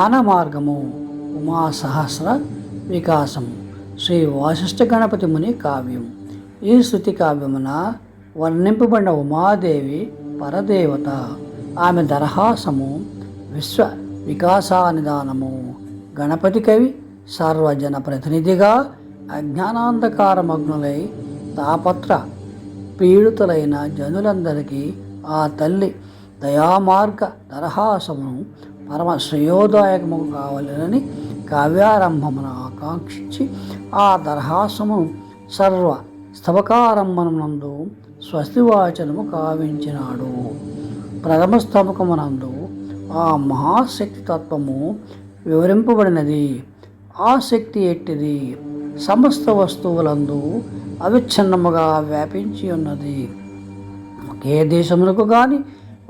జ్ఞాన మార్గము ఉమా సహస్ర వికాసం శ్రీ వాసిష్ఠ గణపతి ముని కావ్యం. ఈ శృతి కావ్యమున వర్ణింపబడిన ఉమాదేవి పరదేవత. ఆమె దరహాసము విశ్వ వికాసానిదానము. గణపతి కవి సర్వజన ప్రతినిధిగా అజ్ఞానాంధకారమగ్నులై తాపత్ర పీడితులైన జనులందరికీ ఆ తల్లి దయామార్గ దరహాసమును పరమ శ్రేయోదాయకము కావాలని కావ్యారంభమున ఆకాంక్షించి ఆ దరహాసమును సర్వ స్తవకారంభమునందు స్వస్తివాచనము కావించినాడు. ప్రథమ స్తవకమునందు ఆ మహాశక్తి తత్వము వివరింపబడినది. ఆ శక్తి ఎట్టిది? సమస్త వస్తువులందు అవిచ్ఛిన్నముగా వ్యాపించి ఉన్నది ఒకే దేశమునకు కానీ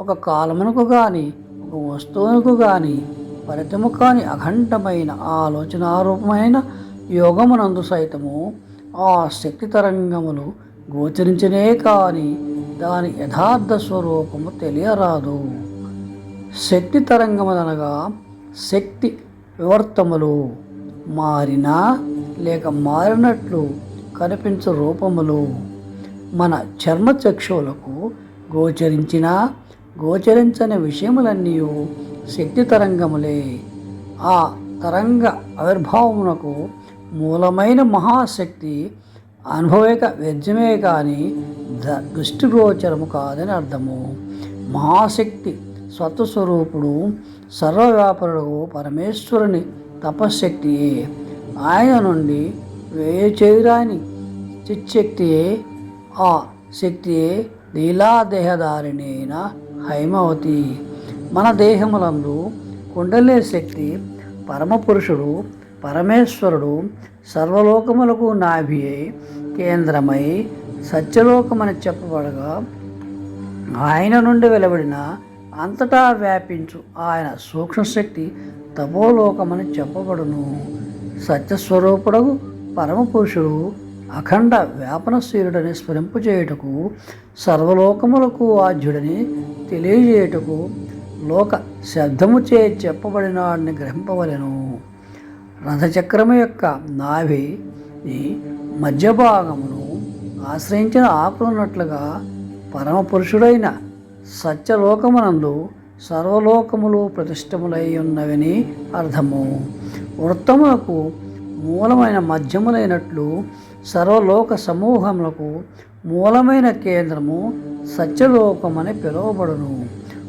ఒక కాలమునకు కానీ ఒక వస్తువునకు కానీ ఫలితము కాని అఖండమైన ఆలోచనారూపమైన యోగమునందు సైతము ఆ శక్తి తరంగములు గోచరించనే కాని దాని యథార్థ స్వరూపము తెలియరాదు. శక్తి తరంగములనగా శక్తి వివర్తములు మారినా లేక మారినట్లు కనిపించు రూపములు మన చర్మచక్షువులకు గోచరించిన గోచరించని విషయములన్నీ శక్తి తరంగములే. ఆ తరంగ ఆవిర్భావమునకు మూలమైన మహాశక్తి అనుభవిక వ్యర్థమే కానీ ద దృష్టిగోచరము కాదని అర్థము. మహాశక్తి స్వతస్వరూపుడు సర్వవ్యాపరుడు పరమేశ్వరుని తపశ్శక్తియే. ఆయన నుండి వేచేరాని చిచ్చక్తియే ఆ శక్తియే లీలాదేహధారిణి హైమవతి. మన దేహములందు కుండలే శక్తి పరమపురుషుడు పరమేశ్వరుడు సర్వలోకములకు నాభి కేంద్రమై సత్యలోకమని చెప్పబడగా ఆయన నుండి వెలువడిన అంతటా వ్యాపించు ఆయన సూక్ష్మశక్తి తపోలోకమని చెప్పబడును. సత్యస్వరూపుడు పరమపురుషుడు అఖండ వ్యాపనశీలుడని స్మరింపు చేయుటకు సర్వలోకములకు ఆద్యుడని తెలియజేయుటకు లోక శబ్దము చే చెప్పబడినాడిని గ్రహింపవలెను. రథచక్రము యొక్క నాభి మధ్య భాగమును ఆశ్రయించిన ఆకులున్నట్లుగా పరమపురుషుడైన సత్యలోకమునందు సర్వలోకములు ప్రతిష్టములై ఉన్నవని అర్థము. వృత్తములకు మూలమైన మధ్యములైనట్లు సర్వలోక సమూహములకు మూలమైన కేంద్రము సత్యలోకమని పిలువబడును.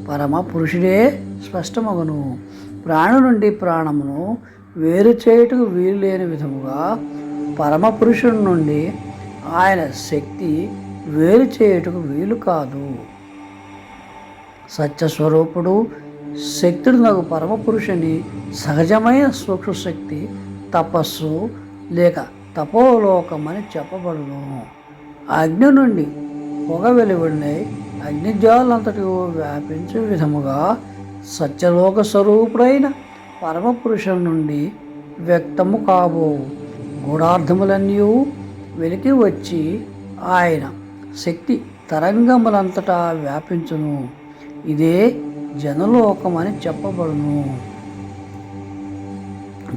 పరమ పురుషుడే స్పష్టమగును. ప్రాణు నుండి ప్రాణమును వేరు చేయుటకు వీలు లేని విధముగా పరమ పురుషుడి నుండి ఆయన శక్తి వేరు చేయుటకు వీలు కాదు. సత్యస్వరూపుడు శక్తుడు నాకు పరమపురుషుని సహజమైన సూక్ష్మశక్తి తపస్సు లేక తపోలోకమని చెప్పబడును. అగ్ని నుండి పొగ వెలువడినై అగ్నిజ్వాలంతటి వ్యాపించే విధముగా సత్యలోక స్వరూపుడైన పరమపురుషుల నుండి వ్యక్తము కాబో. గూఢార్థములన్నీ వెలికి వచ్చి ఆయన శక్తి తరంగములంతటా వ్యాపించును. ఇదే జనలోకమని చెప్పబడును.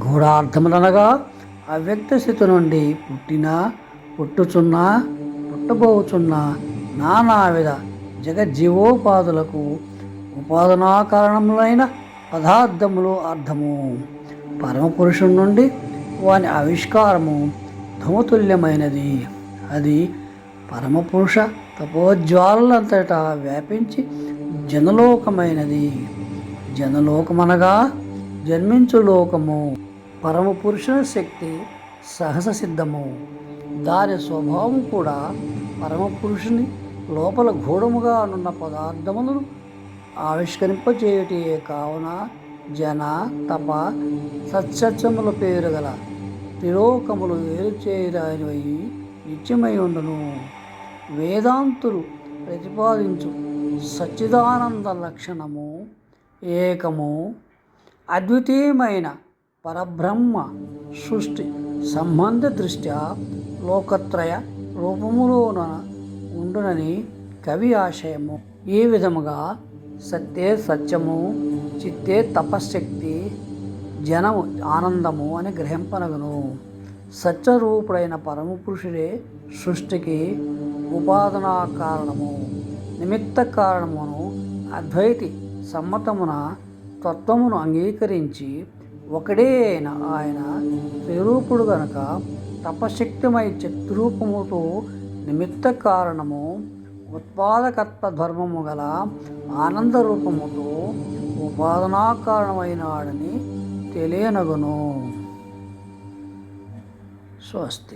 గూఢార్థములనగా అవ్యక్త స్థితి నుండి పుట్టిన పుట్టుచున్న పుట్టబోచున్న నానావిధ జగజ్జీవోపాధులకు ఉపాదనా కారణములైన పదార్థములు అర్థము. పరమపురుషుడి నుండి వాని ఆవిష్కారము ధూమతుల్యమైనది. అది పరమపురుష తపోజ్వాలంతటా వ్యాపించి జనలోకమైనది. జనలోకమనగా జన్మించు లోకము. పరమపురుషుని శక్తి సహజ సిద్ధము. దాని స్వభావం కూడా పరమపురుషుని లోపల గూఢముగా నున్న పదార్థములను ఆవిష్కరింపచేయుటే కావున జన తప సత్సత్యముల పేరు గల త్రిలోకములు వేరు చేయరానివి నిత్యమై ఉండును. వేదాంతులు ప్రతిపాదించు సచ్చిదానంద లక్షణము ఏకము అద్వితీయమైన పరబ్రహ్మ సృష్టి సంబంధ దృష్ట్యా లోకత్రయ రూపములోన ఉండునని కవి ఆశయము. ఈ విధముగా సత్యే సత్యము చిత్తే తపశ్శక్తి జనము ఆనందము అని గ్రహింపనగను. సత్యరూపుడైన పరమపురుషుడే సృష్టికి ఉపాదనా కారణము నిమిత్త కారణమును అద్వైతి సమ్మతమున తత్వమును అంగీకరించి ఒకడే అయిన ఆయన స్వరూపుడు గనక తపశక్తిమై చిత్రూపముతో నిమిత్త కారణము ఉత్పాదకత్వ ధర్మము గల ఆనంద రూపముతో ఉపాదనా కారణమైనాడని తెలియనగును. స్వస్తి.